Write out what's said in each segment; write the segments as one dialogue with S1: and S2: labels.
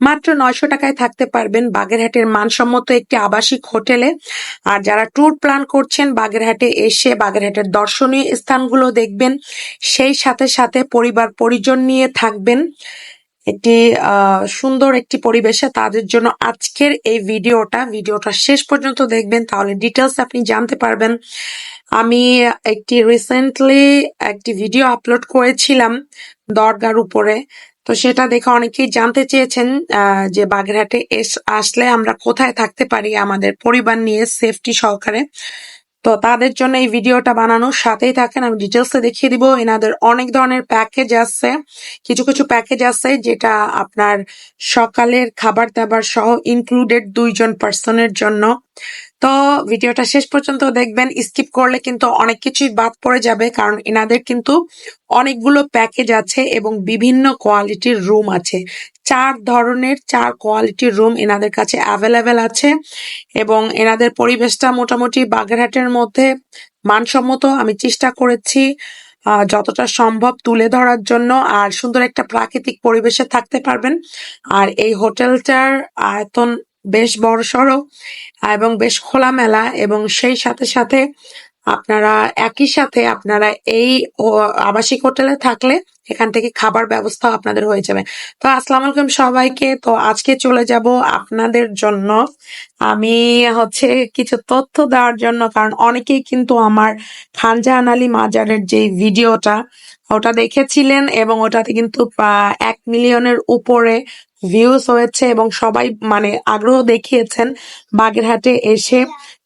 S1: মাত্র নয়শো টাকায় থাকতে পারবেন বাগেরহাটের মানসম্মত একটি আবাসিক হোটেলে। আর যারা ট্যুর প্ল্যান করছেন বাগেরহাটে এসে বাগেরহাটের দর্শনীয় স্থানগুলো দেখবেন। সেই সাথে সাথে পরিবার পরিজন নিয়ে থাকবেন। একটি সুন্দর একটি পরিবেশে তাদের জন্য আজকের এই ভিডিওটা ভিডিওটা শেষ পর্যন্ত দেখবেন, তাহলে ডিটেলস আপনি জানতে পারবেন। আমি একটি রিসেন্টলি একটি ভিডিও আপলোড করেছিলাম দরগার উপরে। তো সেটা দেখে অনেকেই জানতে চেয়েছেন যে বাগেরহাটে এস- আসলে আমরা কোথায় থাকতে পারি আমাদের পরিবার নিয়ে সেফটি সহকারে। তো তাদের জন্য এই ভিডিওটা বানানোর সাথেই থাকেন, আমি ডিটেলসে দেখিয়ে দিব। এনাদের অনেক ধরনের প্যাকেজ আছে, কিছু কিছু প্যাকেজ আছে যেটা আপনার সকালের খাবার দাবার সহ ইনক্লুডেড দুইজন পার্সনের জন্য। তো ভিডিওটা শেষ পর্যন্ত দেখবেন। স্কিপ করলে কিন্তু অনেক কিছুই বাদ পড়ে যাবে, কারণ এনাদের কিন্তু অনেকগুলো প্যাকেজ আছে এবং বিভিন্ন কোয়ালিটির রুম আছে। চার ধরনের, চার কোয়ালিটির রুম এনাদের কাছে অ্যাভেলেবেল আছে এবং এনাদের পরিবেশটা মোটামুটি বাগেরহাটের মধ্যে মানসম্মত আমি চেষ্টা করেছি যতটা সম্ভব তুলে ধরার জন্য। আর সুন্দর একটা প্রাকৃতিক পরিবেশে থাকতে পারবেন। আর এই হোটেলটার আয়তন বেশ বড়সড় এবং বেশ খোলামেলা এবং সেই সাথে সাথে আপনারা একই সাথে আপনারা এই আবাসিক হোটেলে থাকলে এখান থেকে খাবার ব্যবস্থা আপনাদের হয়ে যাবে। তো আসসালামু আলাইকুম সবাইকে। তো আজকে চলে যাব আপনাদের জন্য। আমি হচ্ছে কিছু তথ্য দেওয়ার জন্য, কারণ অনেকেই কিন্তু আমার খানজাহান আলী মাজারের যে ভিডিওটা, ওটা দেখেছিলেন এবং ওটাতে কিন্তু এক মিলিয়নের উপরে ভিউজ হয়েছে এবং সবাই মানে আগ্রহ দেখিয়েছেন বাগেরহাটে এসে।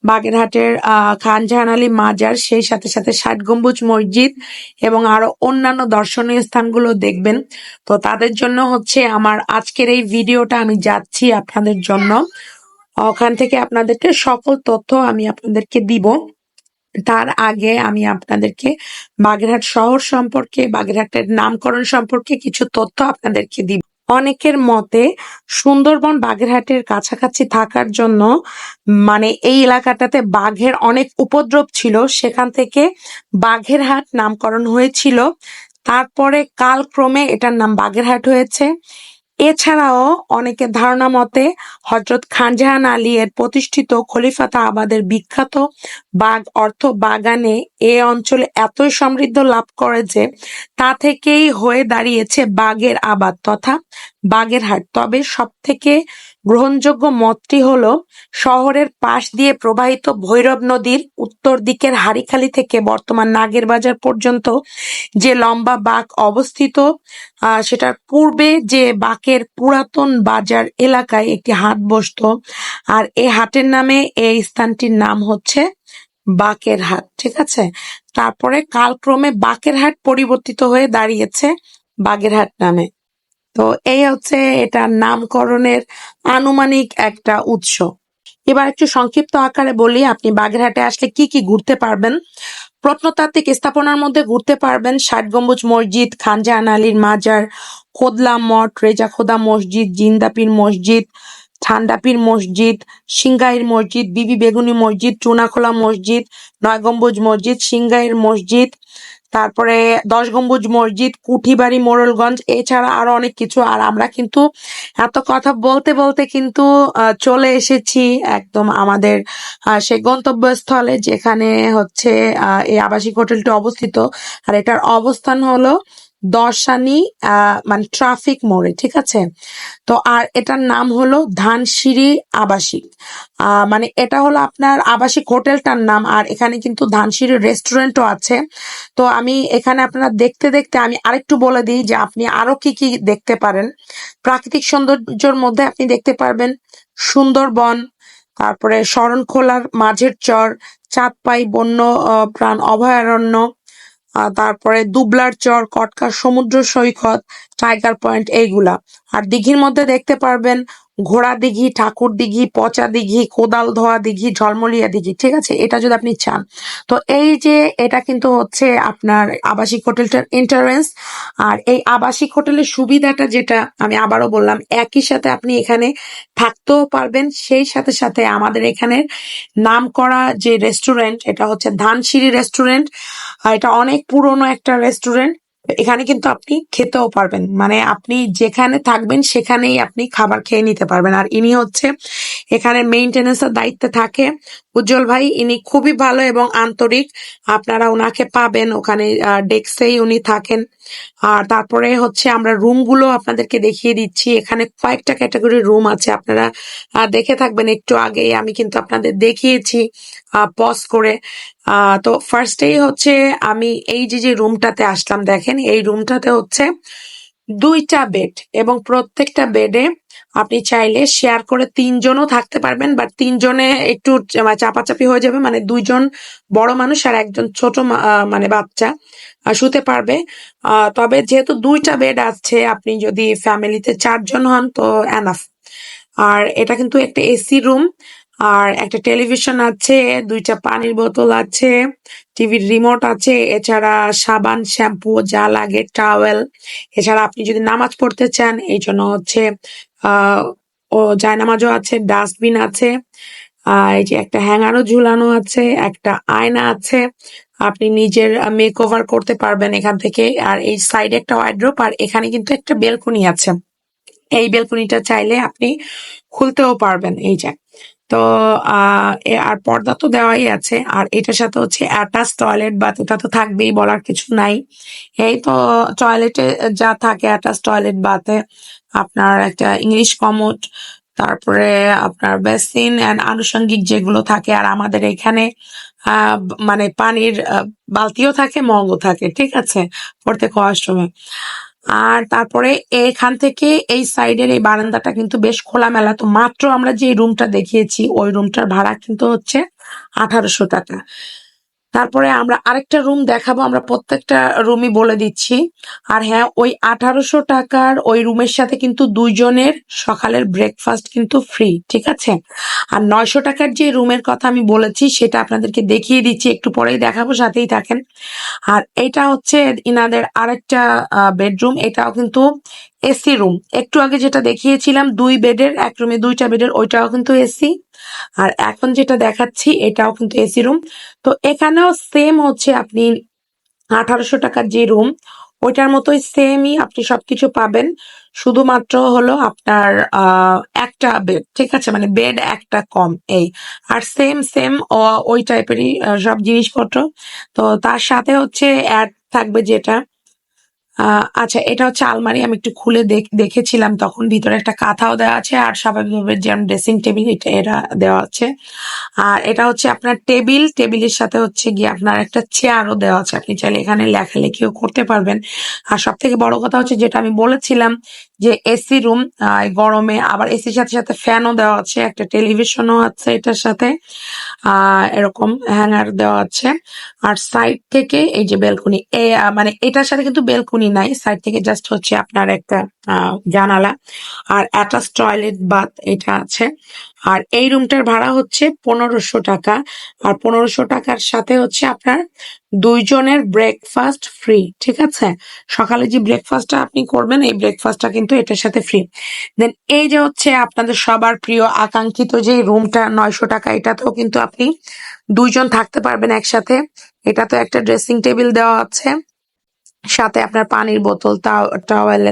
S1: বাগেরহাটের আহ খানজাহান আলী মাজার, সেই সাথে সাথে ষাট গম্বুজ মসজিদ এবং আরও অন্যান্য দর্শনীয় স্থানগুলো দেখবেন। তো তাদের জন্য হচ্ছে আমার আজকের এই ভিডিওটা আমি যাচ্ছি আপনাদের জন্য। ওখান থেকে আপনাদেরকে সকল তথ্য আমি আপনাদেরকে দিব। তার আগে আমি আপনাদেরকে বাগেরহাট শহর সম্পর্কে, বাগেরহাটের নামকরণ সম্পর্কে কিছু তথ্য আপনাদেরকে দিব। অনেকের মতে সুন্দরবন বাগেরহাটের কাছাকাছি থাকার জন্য মানে এই এলাকাটাতে বাঘের অনেক উপদ্রব ছিল। সেখান থেকে বাঘেরহাট নামকরণ হয়েছিল। তারপরে কালক্রমে এটার নাম বাগেরহাট হয়েছে। এছাড়াও অনেকের ধারণা মতে হজরত খানজাহান আলী এর প্রতিষ্ঠিত খলিফাতা আবাদের বিখ্যাত বাগ অর্থ বাগানে এ অঞ্চলে এতই সমৃদ্ধ লাভ করে যে তা থেকেই হয়ে দাঁড়িয়েছে বাগের আবাদ তথা বাগেরহাট। তবে সব থেকে গ্রহণযোগ্য মতটি হল, শহরের পাশ দিয়ে প্রবাহিত ভৈরব নদীর উত্তর দিকের হারিখালি থেকে বর্তমান নাগের বাজার পর্যন্ত যে লম্বা বাঁক অবস্থিত সেটার পূর্বে যে বাঁকের পুরাতন বাজার এলাকায় একটি হাট বসতো। আর এই হাটের নামে এই স্থানটির নাম হচ্ছে বাকের হাট, ঠিক আছে? তারপরে কালক্রমে বাকের হাট পরিবর্তিত হয়ে দাঁড়িয়েছে বাগেরহাট নামে। তো এই হচ্ছে এটার নামকরণের আনুমানিক একটা উৎস। এবার একটু সংক্ষিপ্ত আকারে বলি, আপনি বাগেরহাটে আসলে কি কি ঘুরতে পারবেন? প্রত্নতাত্ত্বিক স্থাপনার মধ্যে ঘুরতে পারবেন ষাট গম্বুজ মসজিদ, খানজাহান আলীর মাজার, খোদলা মঠ, রেজা খোদা মসজিদ, জিন্দাপির মসজিদ, ঠান্ডাপির মসজিদ, সিংগাইর মসজিদ, বিবি বেগুনি মসজিদ, চুনাখোলা মসজিদ, নয় গম্বুজ মসজিদ, সিংগাইর মসজিদ তারপরে দশ গম্বুজ মসজিদ, কুঠিবাড়ি, মোড়লগঞ্জ, এছাড়া আরও অনেক কিছু। আর আমরা কিন্তু এত কথা বলতে বলতে কিন্তু চলে এসেছি একদম আমাদের সেই গন্তব্যস্থলে যেখানে হচ্ছে এই আবাসিক হোটেলটি অবস্থিত। আর এটার অবস্থান হলো দর্শানি মানে ট্রাফিক মোড়ে, ঠিক আছে? তো আর এটার নাম হলো ধানসিঁড়ি আবাসিক। মানে এটা হলো আপনার আবাসিক হোটেলটার নাম, আর এখানে কিন্তু ধানসিঁড়ি রেস্টুরেন্টও আছে। তো আমি এখানে আপনারা দেখতে দেখতে আমি আরেকটু বলে দিই যে আপনি আরও কি কি দেখতে পারেন। প্রাকৃতিক সৌন্দর্যের মধ্যে আপনি দেখতে পারবেন সুন্দরবন, তারপরে শরণখোলার মাঝের চর, চাঁদপাই বন্য প্রাণ অভয়ারণ্য তারপরে দুবলার চর কটকা সমুদ্র সৈকত, টাইগার পয়েন্ট এইগুলা। আর দিঘির মধ্যে দেখতে পারবেন ঘোড়া দিঘি, ঠাকুর দিঘি, পচা দিঘি, কোদাল ধোয়া দিঘি, ঝলমলিয়া দিঘি, ঠিক আছে? এটা যদি আপনি চান। তো এই যে এটা কিন্তু হচ্ছে আপনার আবাসিক হোটেলটার এন্টারেন্স আর এই আবাসিক হোটেলের সুবিধাটা যেটা আমি আবারও বললাম, একই সাথে আপনি এখানে থাকতেও পারবেন। সেই সাথে সাথে আমাদের এখানের নাম করা যে রেস্টুরেন্ট এটা হচ্ছে ধানসিঁড়ি রেস্টুরেন্ট আর এটা অনেক পুরনো একটা রেস্টুরেন্ট এখানে কিন্তু আপনি খেতেও পারবেন। মানে আপনি যেখানে থাকবেন, সেখানেই আপনি খাবার খেয়ে নিতে পারবেন। আর ইনি হচ্ছে এখানে মেইনটেনেন্সের দায়িত্বে থাকে। উজ্জ্বল ভাই, ইনি খুবই ভালো এবং আন্তরিক। আপনারা ওনাকে পাবেন ওখানে ডেস্কেই উনি থাকেন। আর তারপরে হচ্ছে আমরা রুমগুলো আপনাদেরকে দেখিয়ে দিচ্ছি। এখানে কয়েকটা ক্যাটাগরি রুম আছে, আপনারা দেখে থাকবেন। একটু আগেই আমি কিন্তু আপনাদের দেখিয়েছি পজ করে। তো ফার্স্টেই হচ্ছে আমি এই যে যে রুমটাতে আসলাম, দেখেন, এই রুমটাতে হচ্ছে দুইটা বেড এবং প্রত্যেকটা বেডে আপনি চাইলে শেয়ার করে তিনজনও থাকতে পারবেন বাট তিনজনে একটু চাপাচাপি হয়ে যাবে মানে দুইজন বড় মানুষ আর একজন ছোট মানে বাচ্চা শুতে পারবে। তবে যেহেতু দুইটা বেড আছে, আপনি যদি ফ্যামিলিতে চারজন হন, তো এনাফ আর এটা কিন্তু একটা এসি রুম আর একটা টেলিভিশন আছে, দুইটা পানির বোতল আছে, টিভির রিমোট আছে, এছাড়া সাবান, শ্যাম্পু, যা লাগে, টাওয়েল। এছাড়া আপনি যদি নামাজ পড়তে চান, এই জন্য হচ্ছে ও জায়নামাজও আছে, ডাস্টবিন আছে এই যে একটা হ্যাঙ্গারও ঝুলানো আছে, একটা আয়না আছে, আপনি নিজের মেক ওভার করতে পারবেন এখান থেকে। আর এই সাইডে একটা ওয়াইড্রোপ, আর এখানে কিন্তু একটা বেলকনি আছে। এই বেলকনিটা চাইলে আপনি খুলতেও পারবেন, এই যে। তো আর পর্দা তো দেওয়াই আছে। আর এটার সাথে হচ্ছে অ্যাটাচ টয়লেট বাথ এটা তো থাকবেই বলার কিছু নাই। এই তো টয়লেটে যা থাকে অ্যাটাচ টয়লেট বাথে আপনার একটা ইংলিশ কমোড তারপরে আপনার বেসিন অ্যান্ড আনুষঙ্গিক যেগুলো থাকে, আর আমাদের এখানে মানে পানির বালতিও থাকে, মগও থাকে, ঠিক আছে? পড়তে প্রত্যেক ওয়াশরুমে আর তারপরে এখান থেকে এই সাইডের এই বারান্দাটা কিন্তু বেশ খোলামেলা। তো মাত্র আমরা যে রুমটা দেখিয়েছি, ওই রুমটার ভাড়া কিন্তু হচ্ছে আঠারোশো টাকা। তারপরে আমরা আরেকটা রুম দেখাবো, আমরা প্রত্যেকটা রুমই বলে দিচ্ছি। আর হ্যাঁ ওই আঠারোশো টাকার ওই রুমের সাথে কিন্তু দুইজনের সকালের ব্রেকফাস্ট কিন্তু ফ্রি ঠিক আছে? আর নয়শো টাকার যে রুমের কথা আমি বলেছি, সেটা আপনাদেরকে দেখিয়ে দিচ্ছি, একটু পরেই দেখাবো, সাথেই থাকেন। আর এটা হচ্ছে ইনাদের আরেকটা বেডরুম এটাও কিন্তু এসি রুম একটু আগে যেটা দেখিয়েছিলাম, দুই বেডের এক রুমে দুইটা বেডের ওইটাও কিন্তু এসি আর এখন যেটা দেখাচ্ছি, এটাও কিন্তু এসি রুম। তো এখানেও সেম হচ্ছে আপনি আঠারোশো টাকার যে রুম ওইটার মতোই সেমই আপনি সবকিছু পাবেন। শুধুমাত্র হলো আপনার একটা বেড ঠিক আছে? মানে বেড একটা কম, এই। আর সেম সেম ওই টাইপেরই সব জিনিসপত্র। তো তার সাথে হচ্ছে অ্যাড থাকবে যেটা আচ্ছা এটা হচ্ছে আলমারি, আমি একটু খুলে দেখ- দেখেছিলাম, তখন ভিতরে একটা কাঁথাও দেওয়া আছে, আর স্বাভাবিকভাবে যেমন ড্রেসিং টেবিল এটা দেওয়া আছে। আর এটা হচ্ছে আপনার টেবিল, টেবিলের সাথে হচ্ছে গিয়ে আপনার একটা চেয়ারও দেওয়া আছে। আপনি চাইলে এখানে লেখালেখিও করতে পারবেন। আর সব থেকে বড় কথা হচ্ছে যেটা আমি বলেছিলাম যে এসি রুম গরমে, আবার এসির সাথে সাথে ফ্যানও দেওয়া আছে, একটা টেলিভিশনও আছে এটার সাথে এরকম হ্যাঙ্গার দেওয়া আছে। আর সাইড থেকে এই যে বেলকনি এ মানে এটার সাথে কিন্তু বেলকনি নাই সাইড থেকে জাস্ট হচ্ছে আপনার একটা জানালা। আর অ্যাটাচ টয়লেট বাথ এটা আছে। আর এই রুমটার ভাড়া হচ্ছে পনেরোশো টাকা। আর পনেরোশো টাকার সাথে হচ্ছে আপনার দুইজনের ব্রেকফাস্ট ফ্রি ঠিক আছে? সকালে যে ব্রেকফাস্টটা আপনি করবেন, এই ব্রেকফাস্টটা কিন্তু এটার সাথে ফ্রি দেন এই যে হচ্ছে আপনাদের সবার প্রিয় আকাঙ্ক্ষিত যে রুমটা, নয়শো টাকা, এটাতেও কিন্তু আপনি দুইজন থাকতে পারবেন একসাথে। এটা তো একটা ড্রেসিং টেবিল দেওয়া আছে। সাথে আপনার পানির বোতল টাওয়েল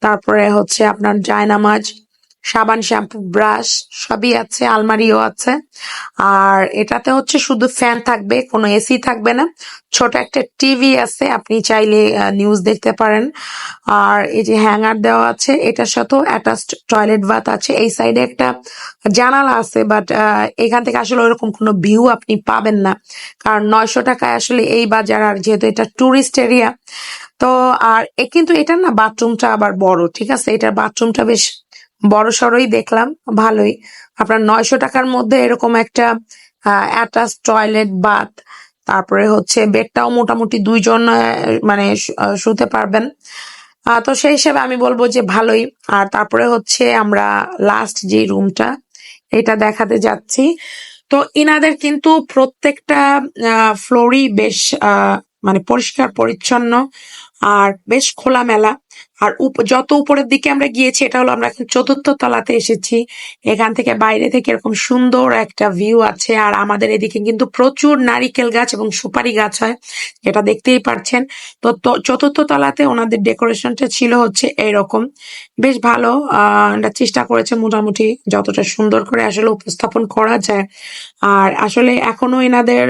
S1: তারপরে হচ্ছে আপনার জায়নামাজ সাবান, শ্যাম্পু, ব্রাশ, সবই আছে, আলমারিও আছে। আর এটাতে হচ্ছে শুধু ফ্যান থাকবে, কোনো এসি থাকবে না। ছোট একটা টিভি আছে, আপনি চাইলে নিউজ দেখতে পারেন। আর এই যে হ্যাঙ্গার দেওয়া আছে, এটার সাথেও অ্যাটাচড টয়লেট বাথ আছে। এই সাইডে একটা জানালা আছে বাট এখান থেকে আসলে ওরকম কোনো ভিউ আপনি পাবেন না। কারণ নয়শো টাকায় আসলে এই বাজার, আর যেহেতু এটা টুরিস্ট এরিয়া তো আর কিন্তু এটার না বাথরুমটা আবার বড়, ঠিক আছে? এটার বাথরুমটা বেশ বড় সড়ই দেখলাম, ভালোই। আপনার নয়শো টাকার মধ্যে এরকম একটা অ্যাটাচ টয়লেট, বাথ, তারপরে হচ্ছে বেডটাও মোটামুটি দুইজন মানে শুতে পারবেন। তো সেই হিসেবে আমি বলব যে ভালোই। আর তারপরে হচ্ছে আমরা লাস্ট যে রুমটা এটা দেখাতে যাচ্ছি। তো ইনাদের কিন্তু প্রত্যেকটা ফ্লোরই বেশ মানে পরিষ্কার, পরিচ্ছন্ন। আর বেশ খোলামেলা আর যত উপরের দিকে আমরা গিয়েছি, এটা হলো আমরা এখন চতুর্থ তলাতে এসেছি। এখান থেকে বাইরে থেকে এরকম সুন্দর একটা ভিউ আছে। আর আমাদের এদিকে কিন্তু প্রচুর নারিকেল গাছ এবং সুপারি গাছ হয়, যেটা দেখতেই পারছেন। তো চতুর্থ তলাতে ওনাদের ডেকোরেশনটা ছিল হচ্ছে এরকম বেশ ভালো, আহ এটা চেষ্টা করেছে মোটামুটি যতটা সুন্দর করে আসলে উপস্থাপন করা যায়। আর আসলে এখনও এনাদের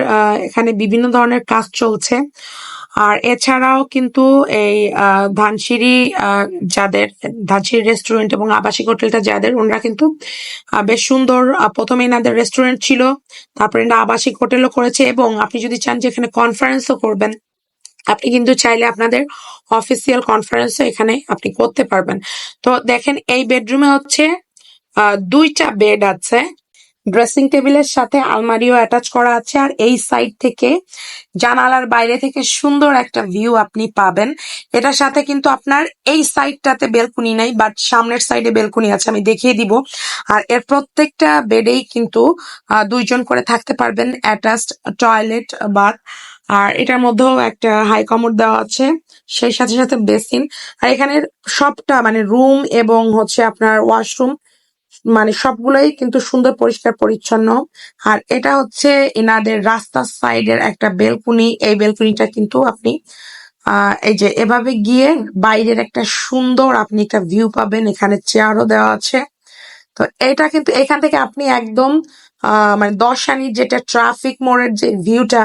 S1: এখানে বিভিন্ন ধরনের কাজ চলছে। আর এছাড়াও কিন্তু এই ধানসিঁড়ি যাদের, ধানসিঁড়ি রেস্টুরেন্ট এবং আবাসিক হোটেলটা যাদের, ওনারা কিন্তু বেশ সুন্দর প্রথমে এনাদের রেস্টুরেন্ট ছিল, তারপরে এনারা আবাসিক হোটেলও করেছে এবং আপনি যদি চান যে এখানে কনফারেন্সও করবেন, আপনি কিন্তু চাইলে আপনাদের অফিসিয়াল কনফারেন্সও এখানে আপনি করতে পারবেন। তো দেখেন, এই বেডরুমে হচ্ছে দুইটা বেড আছে ড্রেসিং টেবিলের সাথে আলমারিও অ্যাটাচ করা আছে আর এই সাইড থেকে, জানালার বাইরে থেকে সুন্দর একটা ভিউ আপনি পাবেন। এটার সাথে কিন্তু আপনার এই সাইডটাতে বেলকুনি নাই, বাট সামনের সাইডে বেলকুনি আছে, আমি দেখিয়ে দিব। আর এর প্রত্যেকটা বেডেই কিন্তু দুইজন করে থাকতে পারবেন, অ্যাটাচড টয়লেট বাথ আর এটার মধ্যেও একটা হাই কমোড দেওয়া আছে, সেই সাথে সাথে বেসিন। আর এখানে সবটা মানে রুম এবং হচ্ছে আপনার ওয়াশরুম মানে সবগুলোই কিন্তু সুন্দর, পরিষ্কার, পরিচ্ছন্ন। আর এটা হচ্ছে এনাদের রাস্তার সাইডের একটা বেলকুনি। এই বেলকুনিটা কিন্তু আপনি এই যে এভাবে গিয়ে বাইরের একটা সুন্দর আপনি একটা ভিউ পাবেন। এখানে চেয়ারও দেওয়া আছে। তো এটা কিন্তু এখান থেকে আপনি একদম মানে দশানির যেটা ট্রাফিক মোড়ের যে ভিউটা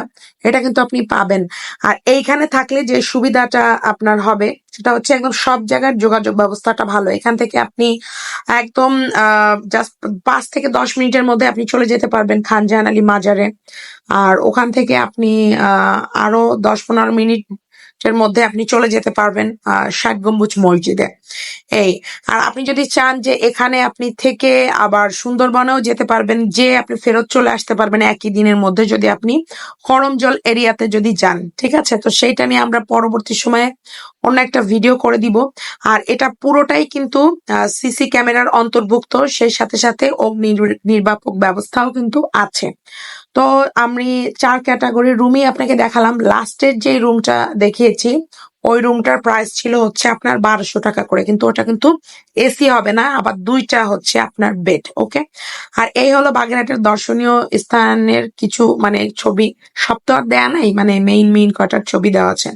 S1: এটা কিন্তু আপনি পাবেন। আর এইখানে থাকলে যে সুবিধাটা আপনার হবে, সেটা হচ্ছে একদম সব জায়গার যোগাযোগ ব্যবস্থাটা ভালো। এখান থেকে আপনি একদম জাস্ট পাঁচ থেকে দশ মিনিটের মধ্যে আপনি চলে যেতে পারবেন খানজাহান আলী মাজারে। আর ওখান থেকে আপনি আরও দশ পনেরো মিনিটের মধ্যে আপনি চলে যেতে পারবেন ষাট গম্বুজ মসজিদে। এই, আর আপনি যদি চান যে এখানে আপনি থেকে আবার সুন্দরবনেও যেতে পারবেন, যে আপনি ফেরত চলে আসতে পারবেন একই দিনের মধ্যে যদি আপনি করমজল এরিয়াতে যদি যান, ঠিক আছে? তো সেইটা নিয়ে আমরা পরবর্তী সময়ে অন্য একটা ভিডিও করে দিব। আর এটা পুরোটাই কিন্তু সিসি ক্যামেরার অন্তর্ভুক্ত, সেই সাথে সাথে অগ্নি নির্বাপক ব্যবস্থাও কিন্তু আছে। তো আমি চার ক্যাটাগরির রুমই আপনাকে দেখালাম। লাস্টের যে রুমটা দেখিয়েছি, ওই রুমটার প্রাইস ছিল হচ্ছে আপনার বারোশো টাকা করে। কিন্তু ওটা কিন্তু এসি হবে না, আবার দুইটা হচ্ছে আপনার বেড ওকে আর এই হলো বাগেরহাটের দর্শনীয় স্থানের কিছু মানে ছবি। আর দেয়া নাই মানে মেইন মেইন কটার ছবি দেওয়া আছে।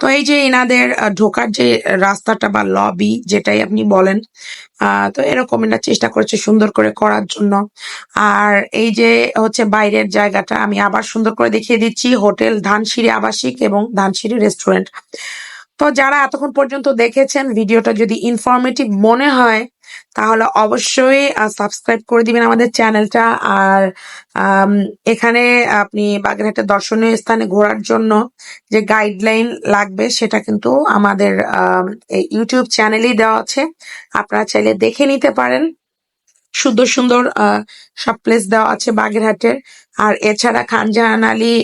S1: তো এই যে এনাদের ঢোকার যে রাস্তাটা বা লবি যেটাই আপনি বলেন তো এরকম এটা চেষ্টা করেছে সুন্দর করে করার জন্য। আর এই যে হচ্ছে বাইরের জায়গাটা, আমি আবার সুন্দর করে দেখিয়ে দিচ্ছি, হোটেল ধানসিঁড়ি আবাসিক এবং ধানসিঁড়ি রেস্টুরেন্ট। তো যারা এতক্ষণ পর্যন্ত দেখেছেন, ভিডিওটা যদি ইনফরমেটিভ মনে হয় তাহলে অবশ্যই সাবস্ক্রাইব করে দিবেন আমাদের চ্যানেলটা। আর এখানে আপনি বাগেরহাটের দর্শনীয় স্থানে ঘোরার জন্য যে গাইডলাইন লাগবে, সেটা কিন্তু আমাদের ইউটিউব চ্যানেলেই দেওয়া আছে। আপনারা চাইলে দেখে নিতে পারেন। সুন্দর সুন্দর সব প্লেস দেওয়া আছে বাগেরহাটের। আর এছাড়া খানজাহান আলী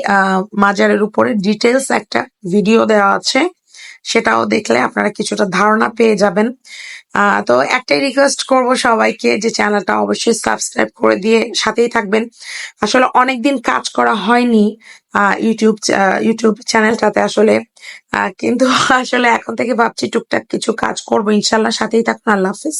S1: মাজারের উপরে ডিটেলস একটা ভিডিও দেওয়া আছে। সেটাও দেখলে আপনারা কিছুটা ধারণা পেয়ে যাবেন। তো একটাই রিকোয়েস্ট করব সবাইকে যে চ্যানেলটা অবশ্যই সাবস্ক্রাইব করে দিয়ে সাথেই থাকবেন। আসলে অনেকদিন কাজ করা হয়নি ইউটিউব ইউটিউব চ্যানেলটাতে আসলে কিন্তু আসলে এখন থেকে ভাবছি টুকটাক কিছু কাজ করব। ইনশাল্লাহ সাথেই থাকুন। আল্লাহ হাফিজ।